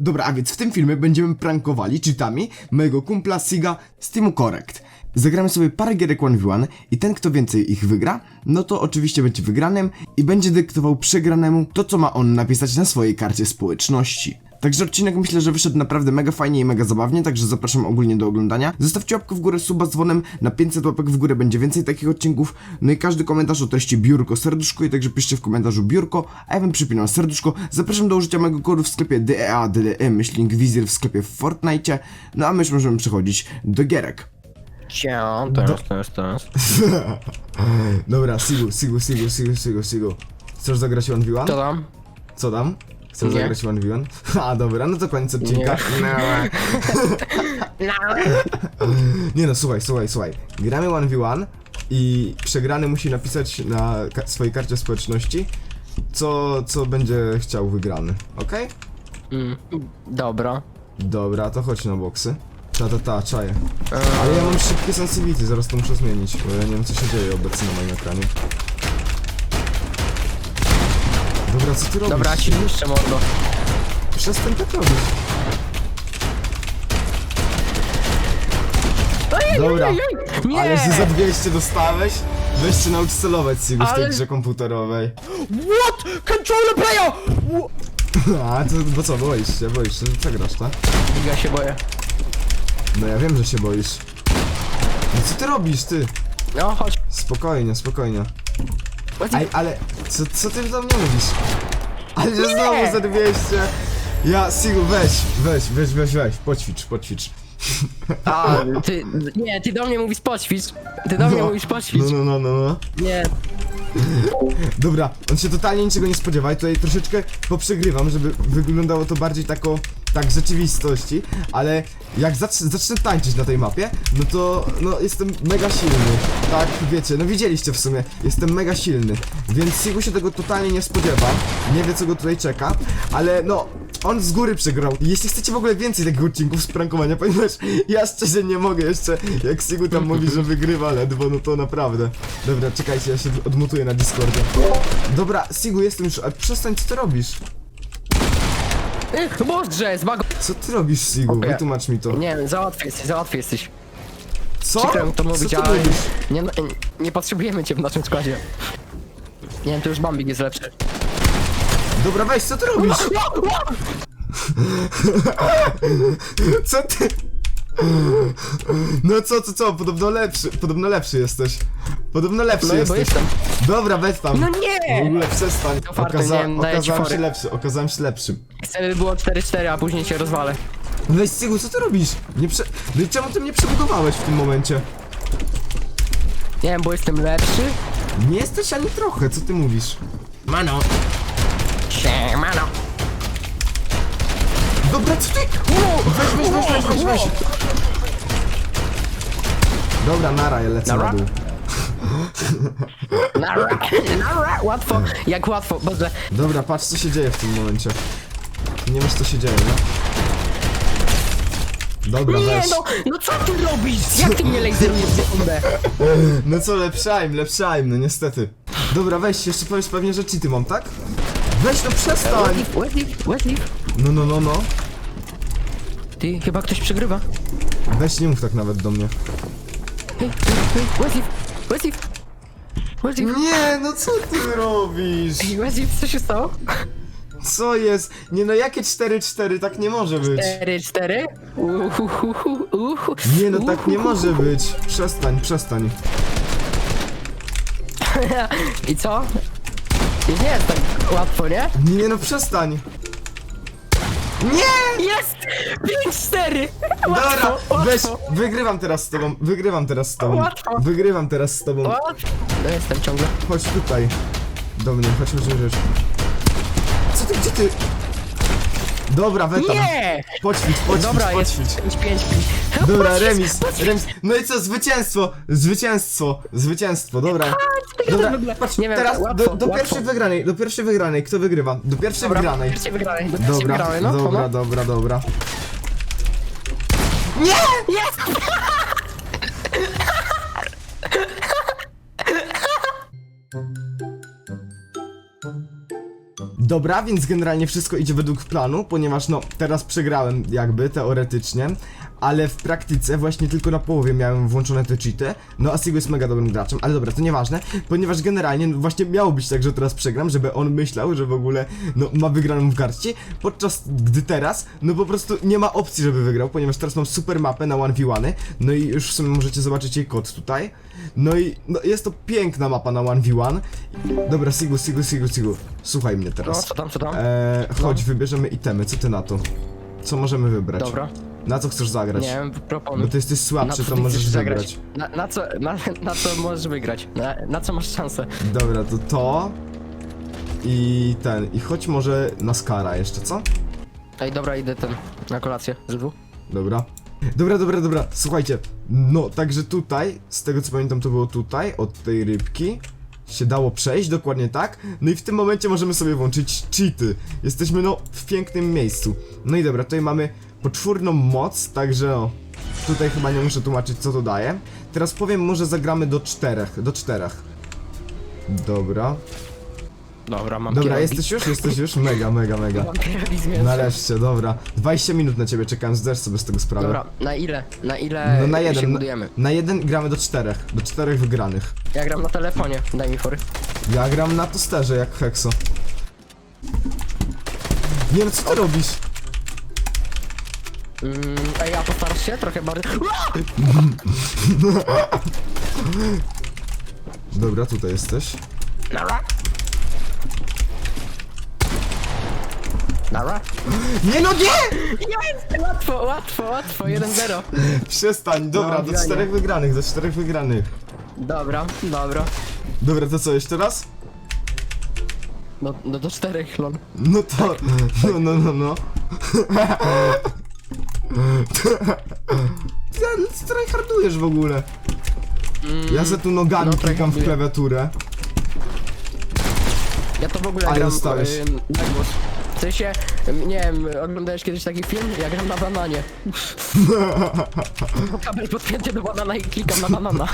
Dobra, a więc w tym filmie będziemy prankowali cheatami mojego kumpla Siga z Teamu Correct. Zagramy sobie parę gierek 1v1 i ten, kto więcej ich wygra, no to oczywiście będzie wygranym i będzie dyktował przegranemu to, co ma on napisać na swojej karcie społeczności. Także odcinek myślę, że wyszedł naprawdę mega fajnie i mega zabawnie, także zapraszam ogólnie do oglądania. Zostawcie łapkę w górę, suba z dzwonem, na 500 łapek w górę będzie więcej takich odcinków. No i każdy komentarz o treści biurko, serduszko i także piszcie w komentarzu biurko, a ja bym przypinał serduszko. Zapraszam do użycia mojego kodu w sklepie DEA, DDE, myślnik wizjer w sklepie w Fortnite. No a my już możemy przechodzić do gierek. Cię, teraz, teraz, teraz. Dobra, Sigu, Sigu, Sigu, Sigu, Sigu, Sigu. Chcesz zagrać 1v1? Co tam? Co tam? Chcesz Nie. zagrać 1v1? A dobra, no to koniec odcinka. Nie no, słuchaj, słuchaj, słuchaj. Gramy 1v1 i przegrany musi napisać na ka- swojej karcie społeczności, co, co będzie chciał wygrany, okej? Mm, dobra. Dobra, to chodź na boksy. Ta, ta, ta, czaję. Ale ja mam szybkie sensitivity, zaraz to muszę zmienić, bo ja nie wiem co się dzieje obecnie na moim ekranie. Dobra, co ty robisz? Dobra, ci niszczę mordo. Przestań tak robić. Dobra, Nie! ale że za 200 dostałeś? Weź się naucz celować Sigu w tej Ale- grze komputerowej. What? Controller player! A, to, bo co, boisz się, boisz się, co grasz, tak? Ja się boję. No ja wiem, że się boisz. No co ty robisz, ty? No, chodź. Spokojnie, spokojnie. Ej, ale co, co ty do mnie mówisz? Ale że znowu za 200. Ja, Sigu, weź, weź, weź, weź, weź, poćwicz, poćwicz. A, ty, nie, ty do mnie mówisz poćwicz. Ty do mnie mówisz poćwicz. No, no, no, no, no. Nie, Dobra, on się totalnie niczego nie spodziewa i tutaj troszeczkę poprzegrywam, żeby wyglądało to bardziej tako, tak rzeczywistości, ale jak zacz, zacznę tańczyć na tej mapie, no to, no jestem mega silny, tak, wiecie, no widzieliście w sumie, jestem mega silny, więc Sigu się tego totalnie nie spodziewa, nie wie co go tutaj czeka, ale no, on z góry przegrał. Jeśli chcecie w ogóle więcej takich odcinków z prankowania, ponieważ ja szczerze nie mogę jeszcze, jak Sigu tam mówi, że wygrywa ledwo, no to naprawdę. Dobra, czekajcie, ja się odmutuję na Discordzie. Dobra, Sigu, jestem już, a przestań, co ty robisz? Boże, zbago... Co ty robisz, Sigu? Okej. Wytłumacz mi to. Nie, załatwię jesteś, załatwię jesteś. Co? Przykro mi to Co mówić, ty ale nie, nie, nie potrzebujemy cię w naszym składzie. Nie wiem, to już Bambik jest lepszy. Dobra, weź, co ty robisz? Co ty? No co, co, co? Podobno lepszy, podobno lepszy jesteś. Podobno lepszy No bo jesteś. jestem. Dobra, weź tam. No W nie! ogóle przestań. To farty, nie wiem, daję ci okazałem się lepszy, okazałem się lepszym. Chcę, by było 4-4, a później cię rozwalę. Weź Sigu, co ty robisz? Nie prze... No i czemu ty mnie przebudowałeś w tym momencie? Nie wiem, bo jestem lepszy. Nie jesteś ani trochę, co ty mówisz? Mano. Dobra, co ty? Weź, weź, weź, weź, weź, weź. Dobra, nara, ja lecę na Nara? dół. Nara, nara, łatwo, jak łatwo, Boże. Dobra, patrz co się dzieje w tym momencie. Nie wiesz co się dzieje, nie? Dobra, Nie weź. no, no co ty robisz? Jak ty mnie laserujesz w sekundę? No co, lepszajm, lepszajm, no niestety. Dobra, weź, jeszcze powiesz pewnie, że cheaty mam, tak? Weź, no przestań! Wesley, Wesley, Wesley. No, no, no, no. Ty, chyba ktoś przegrywa. Weź, nie mów tak nawet do mnie. Hej, hej, Wesley. Wesley, Nie, no co ty robisz? Ej, co się stało? Co jest? Nie no, jakie 4-4? Tak nie może być. 4-4? Uhuhuhu, uhu. Nie no, tak nie może być. Przestań, przestań. I co? I nie jest tak łatwo, nie? Nie no, przestań. Nie! Jest! 5-4! Dobra, Łatwo, weź, wygrywam teraz z tobą, wygrywam teraz z tobą. Łatwo. Wygrywam teraz z tobą. Łatwo. No jestem ciągle. Chodź tutaj. Do mnie, chodź, chodź, chodź. Co ty, gdzie ty? Dobra, wetam. Nie! Poćwicz, poćwicz, Dobra, jest poćwicz. 5-5. Dobra, remis, remis. No i co, zwycięstwo, zwycięstwo, zwycięstwo, dobra. Dobra, w ogóle- patrz, nie wiem, teraz łatwo, do, do łatwo. pierwszej wygranej, do pierwszej wygranej, kto wygrywa? Do pierwszej Dobra, wygranej. pierwszy wygranej. do pierwszej Dobra, wygranej, no, dobra, no. dobra, dobra. Jest! Dobra, więc generalnie wszystko idzie według planu, ponieważ no, teraz przegrałem jakby, teoretycznie, ale w praktyce właśnie tylko na połowie miałem włączone te cheaty, no a Sigo jest mega dobrym graczem, ale dobra, to nieważne, ponieważ generalnie no, właśnie miało być tak, że teraz przegram, żeby on myślał, że w ogóle, no, ma wygraną w garści, podczas gdy teraz, no po prostu nie ma opcji, żeby wygrał, ponieważ teraz mam super mapę na 1v1, no i już w sumie możecie zobaczyć jej kod tutaj, no i no, jest to piękna mapa na 1v1, dobra, Sigu, Sigu, Sigu, Sigu, słuchaj mnie No, teraz. co tam, co tam? Eee, chodź, wybierzemy itemy, co ty na to? Co możemy wybrać? Dobra. Na co chcesz zagrać? Nie wiem, Bo proponuj. ty jesteś słabszy, to ty możesz chcesz wybrać. Na, na, co, na, na co możesz wygrać? Na, na co masz szansę? Dobra, to to i ten, i chodź może na Skara jeszcze, co? Ej, dobra, idę ten, na kolację, żywu. Dobra. Dobra, dobra, dobra, słuchajcie, no, także tutaj, z tego co pamiętam to było tutaj, od tej rybki, się dało przejść, dokładnie tak, no i w tym momencie możemy sobie włączyć cheaty. Jesteśmy, no, w pięknym miejscu. No i dobra, tutaj mamy poczwórną moc, także no, tutaj chyba nie muszę tłumaczyć co to daje. Teraz powiem, może zagramy do czterech, do czterech. Dobra. Dobra, mam Dobra, jesteś już? Jesteś już? Mega, mega, mega. Mam. Nareszcie, dobra. 20 minut na ciebie czekałem, zdasz sobie z tego sprawę. Dobra, na ile? Na ile No na się jeden, na, budujemy? na jeden gramy do czterech, do czterech wygranych. Ja gram na telefonie, daj mi fory. Ja gram na tosterze jak Hexo. Nie no, co ty robisz? Mm, ej, a postarasz się trochę bardziej... Dobra, tutaj jesteś. Nara? Nara? Nie no nie! Jest! Łatwo, łatwo, łatwo, 1-0. Przestań, dobra, No, do granie. czterech wygranych, do czterech wygranych. Dobra, dobra. Dobra, to co, jeszcze raz? No, no do czterech, lol. No to, no, no, no, no. Tryhardujesz w ogóle. Ja se tu nogami no, klikam w tryharduję. klawiaturę. Ja to w ogóle Ale gram dostałeś. y, na głos. W sensie, nie wiem, oglądałeś kiedyś taki film? Ja gram na bananie. Kabel podpięty do banana i klikam na banana.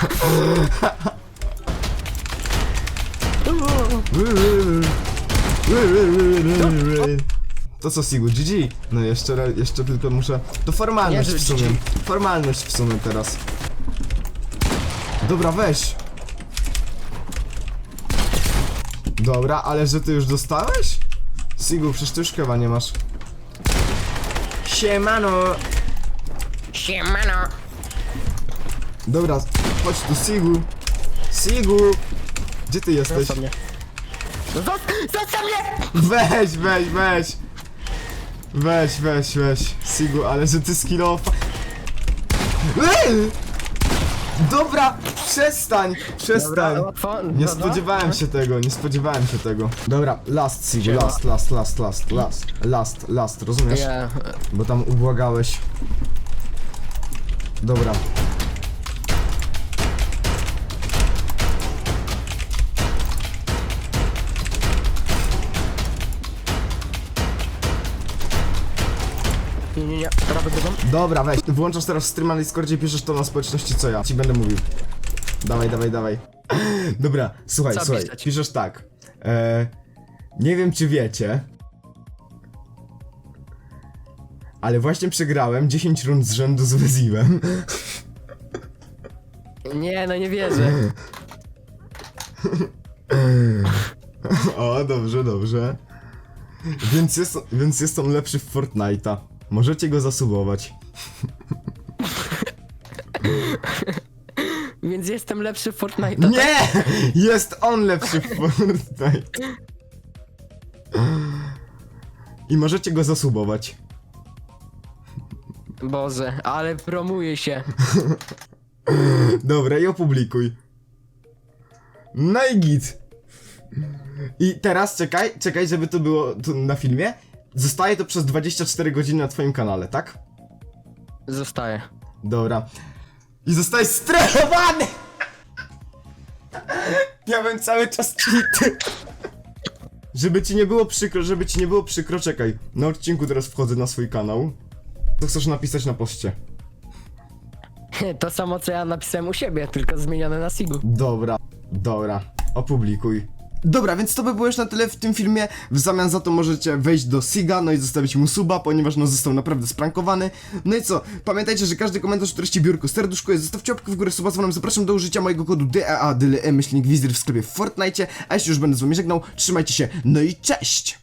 To co Sigu, GG? No jeszcze, ra- jeszcze tylko muszę... To formalność w sumie. Formalność w sumie teraz. Dobra, weź. Dobra, ale że ty już dostałeś? Sigu, przecież ty już chyba nie masz. Siemano! Siemano. Dobra, chodź tu Sigu. Sigu! Gdzie ty jesteś? Zostaw mnie. Zost- Zostaw mnie! Weź, weź, weź. Weź, weź, weź. Sigu, ale że ty skillofa... Ej! Dobra, przestań, przestań. Dobra, łatwo. Nie dwa. spodziewałem się tego, nie spodziewałem się tego. Dobra, last Sigu, Siema. last, last, last, last, last, last, last, rozumiesz? Nie, Bo tam ubłagałeś. Dobra. Dobra, weź. Włączasz teraz stream na Discordzie i piszesz to na społeczności, co ja ci będę mówił. Dawaj, dawaj, dawaj. Dobra, słuchaj, Co słuchaj. pisać? Piszesz tak. E, nie wiem, czy wiecie. Ale właśnie przegrałem 10 rund z rzędu z Weziwem. Nie, no nie wierzę. o, dobrze, dobrze. Więc jest, więc jest on lepszy w Fortnite'a. Możecie go zasubować. Więc jestem lepszy w Fortnite'a. Nie! Jest on lepszy w Fortnite. I możecie go zasubować. Boże, ale promuje się. Dobra, i opublikuj. No i git. I teraz czekaj, czekaj, żeby to było tu na filmie. Zostaje to przez 24 godziny na twoim kanale, tak? Zostaje. Dobra. I zostajesz strelowany! Miałem cały czas cheaty. Żeby ci nie było przykro, żeby ci nie było przykro, czekaj. Na odcinku teraz wchodzę na swój kanał. Co chcesz napisać na poście? To samo co ja napisałem u siebie, tylko zmienione na Sigu. Dobra, dobra. Opublikuj. Dobra, więc to by było już na tyle w tym filmie. W zamian za to możecie wejść do Siga, no i zostawić mu suba, ponieważ no został naprawdę sprankowany. No i co? Pamiętajcie, że każdy komentarz w treści biurko serduszkuje. Zostawcie łapkę w górę, suba z. Zapraszam do użycia mojego kodu DEA, DLE, myślnik Wizir w sklepie w Fortnite. A jeśli już będę z wami żegnał, trzymajcie się, no i cześć!